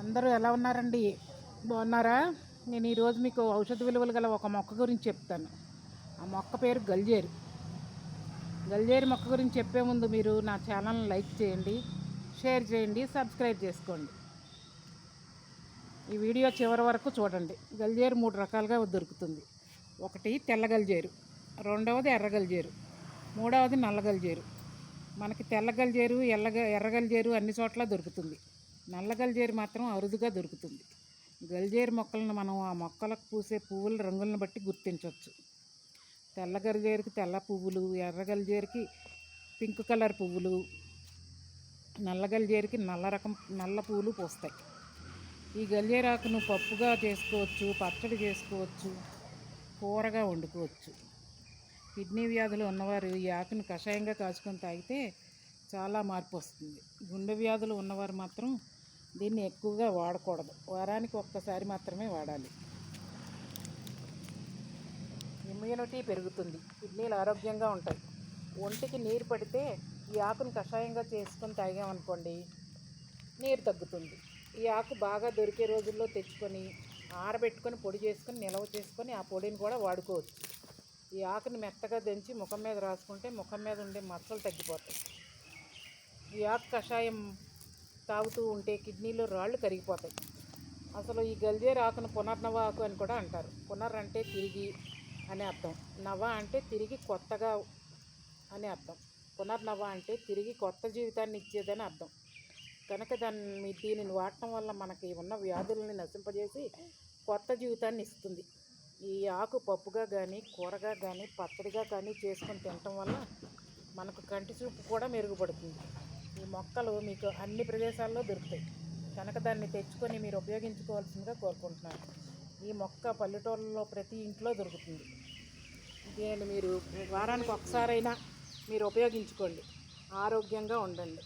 అందరూ ఎలా ఉన్నారండి? బాగున్నారా? నేను ఈరోజు మీకు ఔషధ విలువలు గల ఒక మొక్క గురించి చెప్తాను. ఆ మొక్క పేరు గల్జేరు. గల్జేరు మొక్క గురించి చెప్పే ముందు మీరు నా ఛానల్ని లైక్ చేయండి షేర్ చేయండి సబ్స్క్రైబ్ చేసుకోండి. ఈ వీడియో చివరి వరకు చూడండి. గల్జేరు మూడు రకాలుగా దొరుకుతుంది. ఒకటి తెల్ల గల్జేరు రెండవది ఎర్ర గల్జేరు మూడవది నల్ల గల్జేరు. మనకి తెల్ల గల్జేరు ఎల్లగ ఎర్ర గల్జేరు అన్ని చోట్ల దొరుకుతుంది. నల్ల గల్జేరు మాత్రం అరుదుగా దొరుకుతుంది. గల్జేరు మొక్కలను మనం ఆ మొక్కలకు పూసే పువ్వుల రంగులను బట్టి గుర్తించవచ్చు తెల్ల గల్జేరుకి తెల్ల పువ్వులు ఎర్ర గల్జేరుకి పింక్ కలర్ పువ్వులు నల్ల గల్జేరుకి నల్ల రకం నల్ల పువ్వులు పూస్తాయి. ఈ గల్జేరాకును పప్పుగా చేసుకోవచ్చు పచ్చడి చేసుకోవచ్చు కూరగా వండుకోవచ్చు. కిడ్నీ వ్యాధులు ఉన్నవారు ఈ ఆకును కషాయంగా కాచుకొని తాగితే చాలా మార్పు వస్తుంది. గుండె వ్యాధులు ఉన్నవారు మాత్రం దీన్ని ఎక్కువగా వాడకూడదు. వారానికి ఒక్కసారి మాత్రమే వాడాలి. ఇమ్యూనిటీ పెరుగుతుంది. కిడ్నీలు ఆరోగ్యంగా ఉంటాయి. ఒంటికి నీరు పడితే ఈ ఆకును కషాయంగా చేసుకొని తాగామనుకోండి నీరు తగ్గుతుంది. ఈ ఆకు బాగా దొరికే రోజుల్లో తెచ్చుకొని ఆరబెట్టుకొని పొడి చేసుకొని నిల్వ చేసుకొని ఆ పొడిని కూడా వాడుకోవచ్చు. ఈ ఆకుని మెత్తగా దంచి ముఖం మీద రాసుకుంటే ముఖం మీద ఉండే మచ్చలు తగ్గిపోతాయి. ఈ ఆకు కషాయం తాగుతూ ఉంటే కిడ్నీలో రాళ్ళు కరిగిపోతాయి. అసలు ఈ గల్జేరు ఆకును పునర్నవ ఆకు అని కూడా అంటారు. పునర్ అంటే తిరిగి అని అర్థం. నవ అంటే తిరిగి కొత్తగా అని అర్థం. పునర్నవ అంటే తిరిగి కొత్త జీవితాన్ని ఇచ్చేదని అర్థం. కనుక దాన్ని దీనిని వాడటం వల్ల మనకి ఉన్న వ్యాధులని నశింపజేసి కొత్త జీవితాన్ని ఇస్తుంది. ఈ ఆకు పప్పుగా కానీ కూరగా కానీ పచ్చడిగా కానీ చేసుకొని తినటం వల్ల మనకు కంటి చూపు కూడా మెరుగుపడుతుంది. ఈ మొక్కలు మీకు అన్ని ప్రదేశాల్లో దొరుకుతాయి. కనుక దాన్ని తెచ్చుకొని మీరు ఉపయోగించుకోవాల్సిందిగా కోరుకుంటున్నాను. ఈ మొక్క పల్లెటూళ్ళలో ప్రతి ఇంట్లో దొరుకుతుంది. దీన్ని మీరు వారానికి ఒకసారైనా మీరు ఉపయోగించుకోండి. ఆరోగ్యంగా ఉండండి.